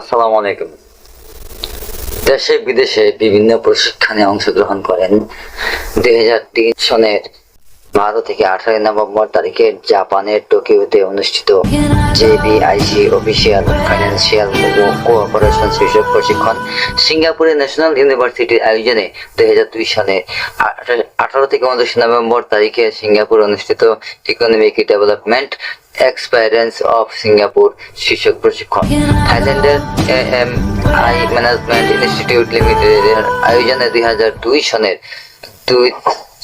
আসসালামু আলাইকুম। দেশে বিদেশে বিভিন্ন প্রশিক্ষণে অংশগ্রহণ করেন। দুই হাজার তিন সনের বারো থেকে আঠারোই নভেম্বর তারিখে জাপানের টোকিওতে অনুষ্ঠিত জেবিআইসি অফিসিয়াল ফাইন্যান্সিয়াল কোঅপারেশন শীর্ষক প্রশিক্ষণ সিঙ্গাপুরের ন্যাশনাল ইউনিভার্সিটির আয়োজনে দুই হাজার দুই সালে আঠারো থেকে উনত্রিশ নভেম্বর তারিখে সিঙ্গাপুর অনুষ্ঠিত economic development experience of Singapore শীর্ষক প্রশিক্ষণ। থাইল্যান্ডের এম আই ম্যানেজমেন্ট ইনস্টিটিউট লিমিটেডের আয়োজনে দুই হাজার দুই সনের দুই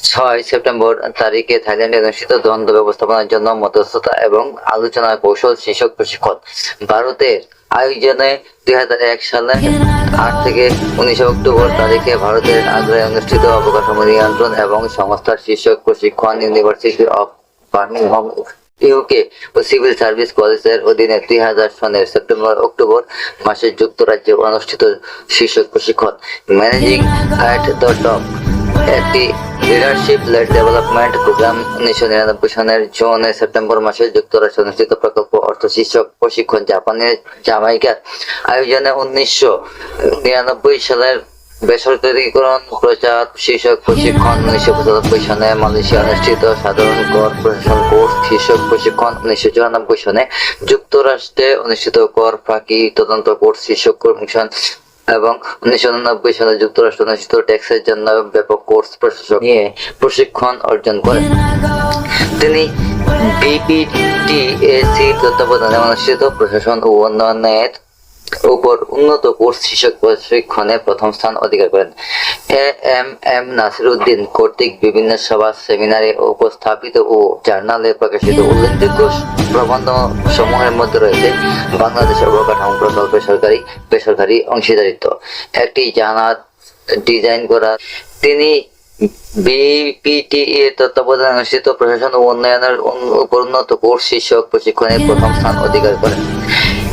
ছয় সেপ্টেম্বর তারিখে থাইল্যান্ডে অনুষ্ঠিত দ্বন্দ্ব ব্যবস্থাপনার জন্য মধ্যস্থতা এবং আলোচনা কৌশল শীর্ষক প্রশিক্ষণ। ভারতের আয়োজনে দুই হাজার এক সালে আট থেকে উনিশে অক্টোবর তারিখে ভারতের আগ্রায় অনুষ্ঠিত অবকাঠামো নিয়ন্ত্রণ এবং সংস্থার শীর্ষক প্রশিক্ষণ ইউনিভার্সিটি অফ বার্মিংহাম ইউকে ও সিভিল সার্ভিস কলেজের অধীনে দুই হাজার সনের সেপ্টেম্বর অক্টোবর মাসে যুক্তরাজ্যে অনুষ্ঠিত শীর্ষক প্রশিক্ষণ। ম্যানেজিং অ্যাট দ্য টপ একটি লিডারশিপ লেড ডেভেলপমেন্ট প্রোগ্রাম উনিশশো নিরানব্বই সনের জুন সেপ্টেম্বর মাসে যুক্তরাষ্ট্রে অনুষ্ঠিত প্রকল্প অর্থ শীর্ষক প্রশিক্ষণ জাপানের জামাইকার আয়োজনে উনিশশো নিরানব্বই সালের বেসরকারীকরণ প্রচার শীর্ষক প্রশিক্ষণ উনিশশো পঁচানব্বই সনে মালয়েশিয়া অনুষ্ঠিত সাধারণ কর প্রশাসন কোর্স শীর্ষক প্রশিক্ষণ উনিশশো চুরানব্বই সনে যুক্তরাষ্ট্রে অনুষ্ঠিত কর ফাঁকি তদন্ত কোর্স শীর্ষক কমিশন এবং উনিশশো উনানব্বই সালে যুক্তরাষ্ট্র অনুষ্ঠিত ট্যাক্সের জন্য ব্যাপক কোর্স প্রশাসক নিয়ে প্রশিক্ষণ অর্জন করেন। তিনি বিপিটিএসি তত্ত্বাবধানে অনুষ্ঠিত প্রশাসন ও উন্নয়নের উপর উন্নত কোর্স শীর্ষক প্রশিক্ষণে প্রথম স্থান অধিকার করেন। A M M Nasir Uddin কর্তৃক বিভিন্ন সভা, সেমিনারে উপস্থাপিত ও জার্নালে প্রকাশিত উল্লেখযোগ্য প্রবন্ধ সমূহের মধ্যে রয়েছে বাংলাদেশ অবকাঠামো প্রকল্পের সরকারি, বেসরকারি অংশীদারিত্ব। একটি জানাত ডিজাইন করা। তিনি বিপিটি তত্ত্বাবধানে অনুষ্ঠিত প্রশাসন ও উন্নয়নের উপর উন্নত কোর্স শীর্ষক প্রশিক্ষণে প্রথম স্থান অধিকার করেন।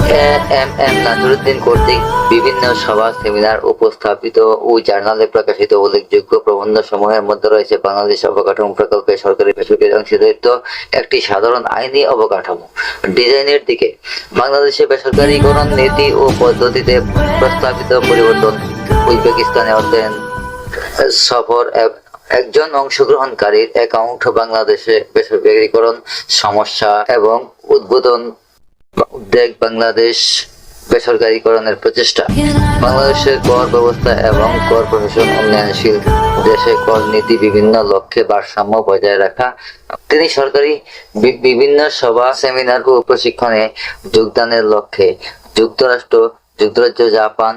এম এম নাসিরুদ্দিন কর্তৃক বিভিন্ন সভা, সেমিনার উপস্থাপিত ও জার্নালে প্রকাশিত উল্লেখযোগ্য প্রবন্ধ সমূহের মধ্যে রয়েছে বাংলাদেশ অবকাঠামো প্রকল্পের সরকারি বেসরকারি অংশীদারিত্ব, একটি সাধারণ আইনি অবকাঠামো। ডিজাইনের দিকে বাংলাদেশের বেসরকারীকরণ নীতি ও পদ্ধতিতে প্রস্তাবিত পরিবর্তন, উজবেকিস্তানে অধ্যয়ন, সফর এক- একজন অংশগ্রহণকারীর অ্যাকাউন্ট বাংলাদেশে বেসরকারীকরণ সমস্যা এবং উদ্বোধন উদ্বেগ বাংলাদেশ বেসরকারীকরণের প্রচেষ্টা। বাংলাদেশের কর ব্যবস্থা এবং কর প্রশাসন উন্নয়নশীল দেশে কর নীতি বিভিন্ন লক্ষ্যে ভারসাম্য বজায় রাখা। তিনি সরকারি বিভিন্ন সভা, সেমিনার ও প্রশিক্ষণে যোগদানের লক্ষ্যে যুক্তরাষ্ট্র, যুক্তরাজ্য, Japan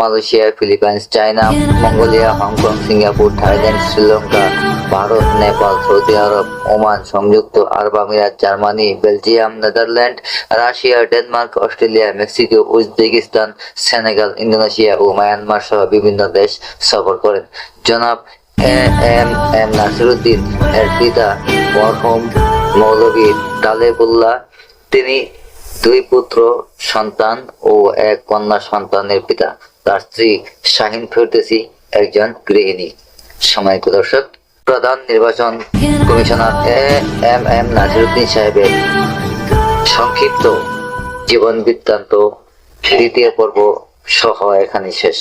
Malaysia, Philippines, China, Mongolia, Hong Kong, Singapore, Thailand, Sri Lanka, Bharat, Nepal, Saudi আরব, ওমান, সংযুক্ত আরব আমিরাত, Germany, Belgium, Netherland, Russia, Denmark, Australia, Mexico, Uzbekistan, Senegal, Indonesia ও মায়ানমার সহ বিভিন্ন দেশ সফর করেন। জনাব এম এম নাসিরুদ্দিন এর পিতা মরহুম মৌলভী তালেবুল্লাহ তিনি দুই পুত্র, সন্তান ও এক কন্যা সন্তানের পিতা। তার স্ত্রী শাহিন ফেরদেসি একজন গৃহিণী। সময় দর্শক প্রধান নির্বাচন commissioner A M M Naziruddin সাহেবের সংক্ষিপ্ত জীবন বৃত্তান্ত, দ্বিতীয় পর্ব সহ এখানে শেষ।